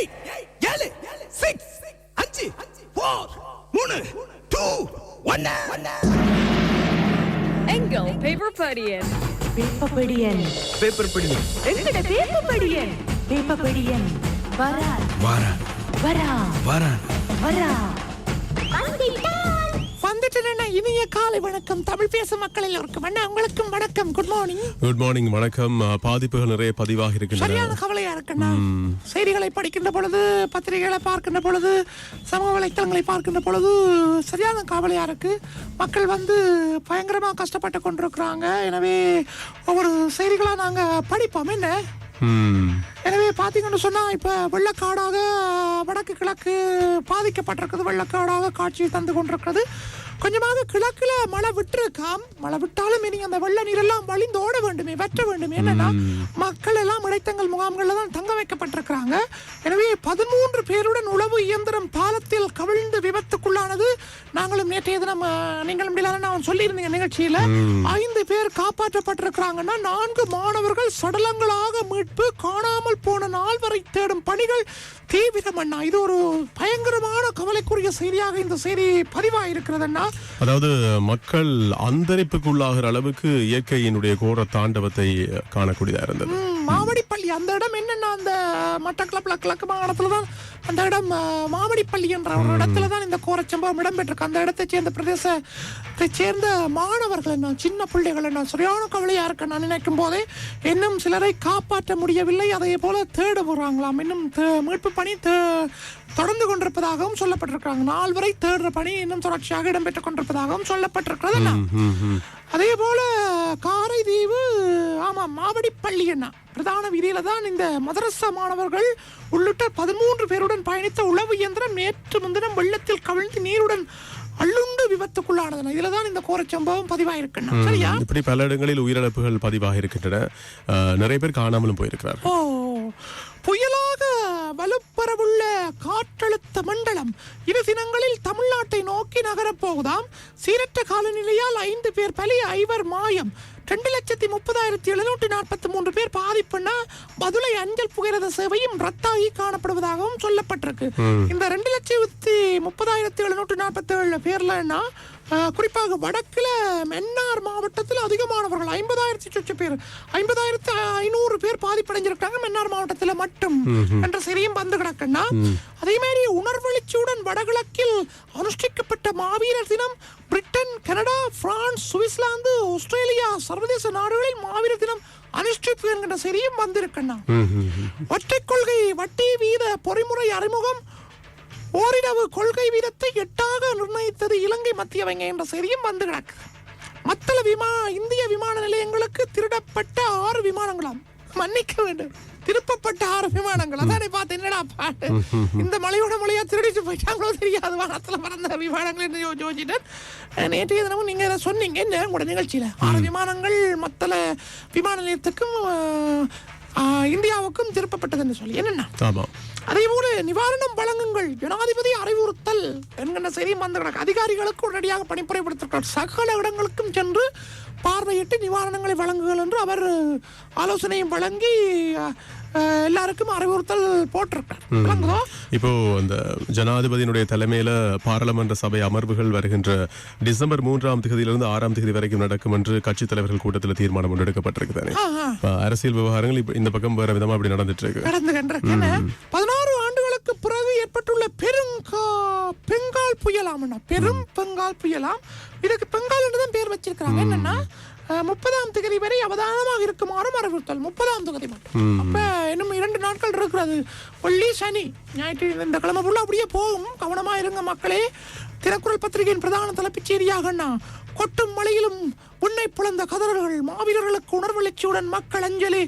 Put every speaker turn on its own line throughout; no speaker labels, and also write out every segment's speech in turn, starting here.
Eight ஏழு six அஞ்சு four மூணு டூ ஒன்னு
எங்கள் பேப்பர் படியன்
பேப்பர் படி
எங்கட வேப்பப்படியன் வேப்பப்படியன் வரா
வாரா
வரா
வாரா
வரா
வந்துட்டேன்னா இனிய காலை வணக்கம். தமிழ் பேசும் மக்கள் எல்லோருக்கும் அண்ணா உங்களுக்கும் வணக்கம். குட் மார்னிங்
குட் மார்னிங் வணக்கம். பாதிப்புகள் நிறைய பதிவாக இருக்கின்றன.
சரியான கவலையா இருக்குண்ணா. செய்திகளை படிக்கின்ற பொழுது பத்திரிகைகளை பார்க்கின்ற பொழுது சமூக வலைத்தளங்களை பார்க்கின்ற பொழுது சரியான கவலையா இருக்கு. மக்கள் வந்து பயங்கரமா கஷ்டப்பட்டு கொண்டிருக்கிறாங்க. எனவே ஒவ்வொரு செய்திகளா நாங்க படிப்போம். என்ன? எனவே பார்த்தீங்கன்னு சொன்னா இப்ப வெள்ளக்காடாக வடக்கு கிழக்கு பாதிக்கப்பட்டிருக்கிறது வெள்ளக்காடாக காட்சி தந்து கொண்டிருக்கிறது. கொஞ்சமாக கிழக்குல மழை விட்டுருக்காம். மழை விட்டாலும் இனி அந்த வெள்ள நீரெல்லாம் வழிந்தோட வேண்டுமே வெட்ட வேண்டுமே. என்னன்னா மக்கள் எல்லாம் இடைத்தங்கள் முகாம்கள்ல தான் தங்க வைக்கப்பட்டிருக்கிறாங்க. எனவே பதிமூன்று பேருடன் உளவு இயந்திரம் பாலத்தில் கவிழ்ந்து விபத்துக்குள்ளானது நாங்களும் நேற்றைய தினம் அஹ், நீங்களும் முடியல நான் சொல்லியிருந்தீங்க நிகழ்ச்சியில. ஐந்து பேர் காப்பாற்றப்பட்டிருக்கிறாங்கன்னா நான்கு மாணவர்கள் சடலங்களாக மீட்பு காணாமல் போன நால்வரை தேடும் பணிகள் தீவிரம் அண்ணா இது ஒரு பயங்கரமான கவலைக்குரிய செய்தியாக இந்த செய்தி பதிவாயிருக்கிறது அண்ணா
அதாவது மக்கள் அந்தரிப்புக்குள்ளாகிற அளவுக்கு இயற்கையினுடைய கோர தாண்டவத்தை காணக்கூடியதா இருந்தது.
மாவடிப்பள்ளி அந்த இடம் என்னன்னா அந்த மட்டக்களப்புல கிழக்கு மாகாணத்துல தான் அந்த இடம் மாவடிப்பள்ளி என்ற ஒரு இடத்துல தான் இந்த கோரச்சம்பவம் இடம்பெற்றிருக்கு. அந்த இடத்தை சேர்ந்த பிரதேசத்தை சேர்ந்த மாணவர்கள் என்ன சின்ன பிள்ளைகள் என்ன சரியான கவலையா இருக்கு நான் நினைக்கும் போதே இன்னும் சிலரை காப்பாற்ற முடியவில்லை. அதே போல தேட போறாங்களாம். இன்னும் மீட்பு பணி தொடர்ந்து கொண்டிருப்பதாகவும் சொல்லப்பட்டிருக்காங்க நால்வரை தேடுற பணி இன்னும் தொடர்ச்சியாக இடம்பெற்றுக் கொண்டிருப்பதாகவும் சொல்லப்பட்டிருக்கிறது. அதே போல காரைதீவு ஆமா மாவடிப்பள்ளி என்ன பிரதான வீதியில தான் இந்த மதரசா மாணவர்கள் உள்ளிட்ட பதிமூன்று பேருடன் பயணித்த உளவு இயந்திரம் நேற்று முன்தினம் வெள்ளத்தில் கவிழ்ந்து நீருடன் அள்ளுண்டு விபத்துக்குள்ளானது இதுல தான் இந்த கோரச் சம்பவம் பதிவாயிருக்குண்ணா சரியா?
இப்படி பல இடங்களில் உயிரிழப்புகள் பதிவாக இருக்கின்றன நிறைய பேர் காணாமலும் போயிருக்கிறார்
ஓ புயலாக வலுப்பெறவுள்ள காற்றழுத்த மண்டலம். இரு தினங்களில் தமிழ்நாட்டை நோக்கி நகரப் போகுதாம் சீரற்ற காலநிலையால் ஐந்து பேர் பலி ஐவர் மாயம். ரெண்டு லட்சத்தி முப்பதாயிரத்தி எழுநூற்றி நாற்பத்தி மூன்று பேர் பாதிப்புன்னா மதுரை அஞ்சல் புகையிரத சேவையும் ரத்தாகி காணப்படுவதாகவும் சொல்லப்பட்டிருக்கு. இந்த ரெண்டு லட்சத்தி முப்பதாயிரத்தி எழுநூற்றி நாற்பத்தி ஏழு பேர்லன்னா குறிப்பாக வடக்குல மன்னார் மாவட்டத்தில் அதிகமானவர்கள் ஐம்பதாயிரத்தி சொச்ச பேர். ஐம்பதாயிரத்து ஐநூறு பேர் பாதிப்படைஞ்சிருக்காங்க மன்னார் மாவட்டத்தில் மட்டும். என்ற செய்தியும் வந்து கிடக்குன்னா அதே மாதிரி உணர்வெழுச்சியுடன் வடகிழக்கில் அனுஷ்டிக்கப்பட்ட மாவீரர் தினம் Britain Canada France Switzerland Australia சர்வதேச நாடுகளில் மாவீரர் தினம் அனுஷ்டிப்பு என்கின்ற செய்தியும் வந்திருக்கண்ணா ஒற்றை கொள்கை வட்டி வீத பொறிமுறை அறிமுகம் ஓரிரவு கொள்கை வீதத்தை எட்டாக நிர்ணயித்தது இலங்கை மத்திய வங்கி என்ற செய்தியும் வந்து கிடக்கு மத்தள விமா இந்திய விமான நிலையங்களுக்கு திருடப்பட்ட ஆறு விமானங்களாம். மன்னிக்க வேண்டும். திருப்பப்பட்ட ஆறு விமானங்கள். அதானே பார்த்து என்னடா பாட்டு? இந்த மலையோட மலையா திருடிட்டு போயிட்டாங்களோ தெரியாது. வானத்துல பறந்த விமானங்கள் என்று யோசிச்சிட்டேன். நேற்றைய தினமும் நீங்க இதை சொன்னீங்க. உங்களோட நிகழ்ச்சியில. ஆறு விமானங்கள் மத்தள விமான நிலையத்துக்கும் இந்தியாவுக்கும் திருப்பப்பட்டதுன்னு சொல்லி. என்னன்னா? அதே போல நிவாரணம் வழங்குங்கள். ஜனாதிபதி அறிவுறுத்தல் என்கின்ற செய்தி வந்து கிடக்கு. அதிகாரிகளுக்கு உடனடியாக பணிப்புரை கொடுத்திருக்கிறார் சகல இடங்களுக்கும் சென்று பார்வையிட்டு நிவாரணங்களை வழங்குங்கள் என்று அவர் ஆலோசனையும் வழங்கி எல்லாருக்கும் அறிவுறுத்தல் போட்டிருக்கிறார் விளங்குதோ
இப்போ அந்த ஜனாதிபதியினுடைய தலைமையில பாராளுமன்ற சபை அமர்வுகள் வருகின்ற டிசம்பர் மூன்றாம் தேதியிலிருந்து ஆறாம் தேதி வரைக்கும் நடக்கும் என்று கட்சித் தலைவர்கள் கூட்டத்தில் தீர்மானம் ஒன்று அரசியல் விவகாரங்கள் இந்த பக்கம் வேற விதமா அப்படி நடந்துட்டு இருக்கு.
கடந்து ஏற்பட்டுள்ள பெருங்கா பெங்கால் புயலாம்னா பெரும் பெங்கால் புயலாம். இதுக்கு பெங்கால் என்று தான் பேர் வச்சிருக்கிறாங்க. என்னன்னா முப்பதாம் தேதி வரை அவதானமாக இருக்குமாறும் அறிவுறுத்தல். முப்பதாம் தேதி மட்டும். அப்ப இன்னும் இரண்டு நாட்கள் இருக்கிறது. வெள்ளி சனி ஞாயிற்று இந்த கிழமை ஃபுல்லா அப்படியே போகும். கவனமா இருங்க மக்களே. தினக்குரல் பத்திரிகையின் பிரதான தலைப்புச் செய்தியாகண்ணா கொட்டும் மழையிலும் உன்னை புலந்த கதறல்கள் மாவீரர்களுக்கு உணர்வெழுச்சியுடன் மக்கள் அஞ்சலி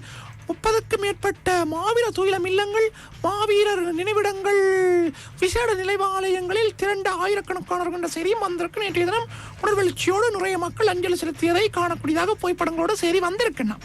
முப்பதுக்கும் மேற்பட்ட மாவீர துயிலம் இல்லங்கள் மாவீரர் நினைவிடங்கள். விசேட நிலைவாலயங்களில் திரண்ட ஆயிரக்கணக்கானவர் கொண்ட செய்தியும் வந்திருக்கு. நேற்றைய தினம் உணர்வெழுச்சியோடு நிறைய மக்கள் அஞ்சலி செலுத்தியதை காணக்கூடியதாக புகைப்படங்களோட செய்தி வந்திருக்குண்ணா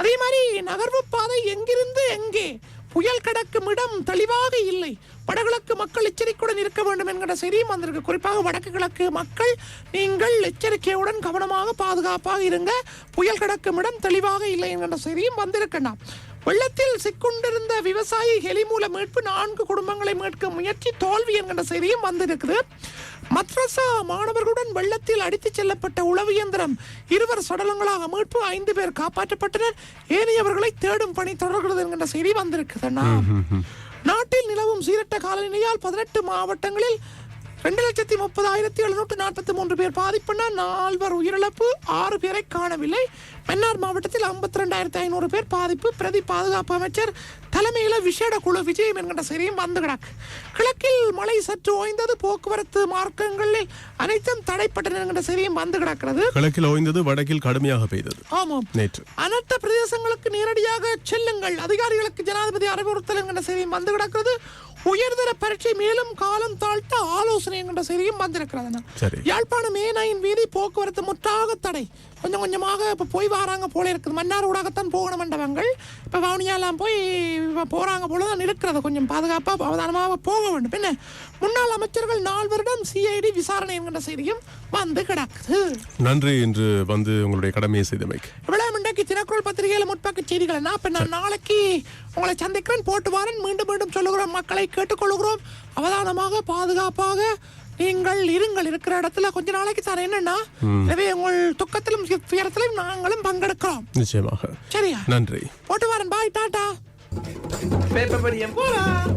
அதே மாதிரி நகர்வு பாதை எங்கிருந்து எங்கே? புயல் கடக்கும் இடம் தெளிவாக இல்லை. வடகிழக்கு மக்கள் எச்சரிக்கையுடன் இருக்க வேண்டும் என்கிற செய்தியும் வந்திருக்கு. குறிப்பாக வடக்கு கிழக்கு மக்கள் நீங்கள் எச்சரிக்கையுடன் கவனமாக பாதுகாப்பாக இருங்க. புயல் கிடக்கும் இடம் தெளிவாக இல்லை என்கிற செய்தியும் வந்திருக்கண்ணா. வெள்ளத்தில் சிக்குண்டிருந்த விவசாயி ஹெலி மூல மீட்பு நான்கு குடும்பங்களை மீட்க முயற்சி தோல்வி என்கின்ற செய்தியும் வந்திருக்குது. மத்ரசா மாணவர்களுடன் வெள்ளத்தில் அடித்துச் செல்லப்பட்ட உளவு இயந்திரம் இருவர் சடலங்களாக மீட்பு ஐந்து பேர் காப்பாற்றப்பட்டனர். ஏனையவர்களை தேடும் பணி தொடர்கிறது என்கின்ற செய்தி வந்திருக்குதுண்ணா. நாட்டில் நிலவும் சீரட்ட காலநிலையால் பதினெட்டு மாவட்டங்களில் ரெண்டு லட்சத்தி முப்பதாயிரத்தி எழுநூற்று நாற்பத்தி மூன்று பேர் பாதிப்புனா நால்வர் உயிரிழப்பு ஆறு பேரை காணவில்லை. மன்னார் மாவட்டத்தில் ஐம்பத்தி ரெண்டாயிரத்தி ஐநூறு பேர் பாதிப்பு. பிரதி பாதுகாப்பு அமைச்சர் தலைமையில் விசேட குழு விஜயம் என்கின்ற செய்தியும் வந்து கிடக்கு. கிழக்கில் மழை சற்று ஓய்ந்தது. போக்குவரத்து மார்க்கங்களில் அனைத்தும் தடைப்பட்டன என்கின்ற செய்தியும் வந்து கிடக்கிறது.
கிழக்கில் ஓய்ந்தது வடக்கில் கடுமையாக பெய்தது.
ஆமாம்.
நேற்று.
அனர்த்த பிரதேசங்களுக்கு நேரடியாக செல்லுங்கள். அதிகாரிகளுக்கு ஜனாதிபதி அறிவுறுத்தல் என்கின்ற செய்தியும் வந்து கிடக்கிறது. உயர்தர பரீட்சை மேலும் காலம் தாழ்த்த ஆலோசனை என்கின்ற செய்தியும் வந்திருக்கிறது. யாழ்ப்பாணம் மேனாயின் வீதி போக்குவரத்து முற்றாக தடை. கொஞ்சம் கொஞ்சமாக இப்போ போய் வராங்க போல இருக்குது. மன்னார் ஊடாகத்தான் போகணும் என்றவங்கள் இப்போ வவுனியாலாம் போய் இப்ப போறாங்க போல தான் இருக்கிறது. கொஞ்சம் பாதுகாப்பாக அவதானமாக போக வேண்டும். என்ன முன்னாள் அமைச்சர்கள் நால்வரிடம் சிஐடி விசாரணை என்கின்ற செய்தியும் வந்து கிடக்குது
நன்றி. என்று வந்து உங்களுடைய கடமையை செய்தமைக்கு.
இன்றைக்கு தினக்குரல் பத்திரிகையில முற்பக்க செய்திகள் என்ன அப்ப நான் நாளைக்கு உங்களை சந்திக்கிறேன். போட்டு வாரன். மீண்டும் மீண்டும் சொல்லுகிறோம். மக்களை கேட்டுக்கொள்கிறோம் அவதானமாக பாதுகாப்பாக நீங்கள் இருங்கள். இருக்கிற இடத்துல கொஞ்ச நாளைக்கு சார் என்னன்னா எனவே உங்கள் துக்கத்திலும் துயரத்திலும் நாங்களும் பங்கெடுக்கிறோம்
நிச்சயமாக.
சரியா?
நன்றி.
போட்டு வாரன். Bye tata.
பேப்பர் படியம். போலாம்.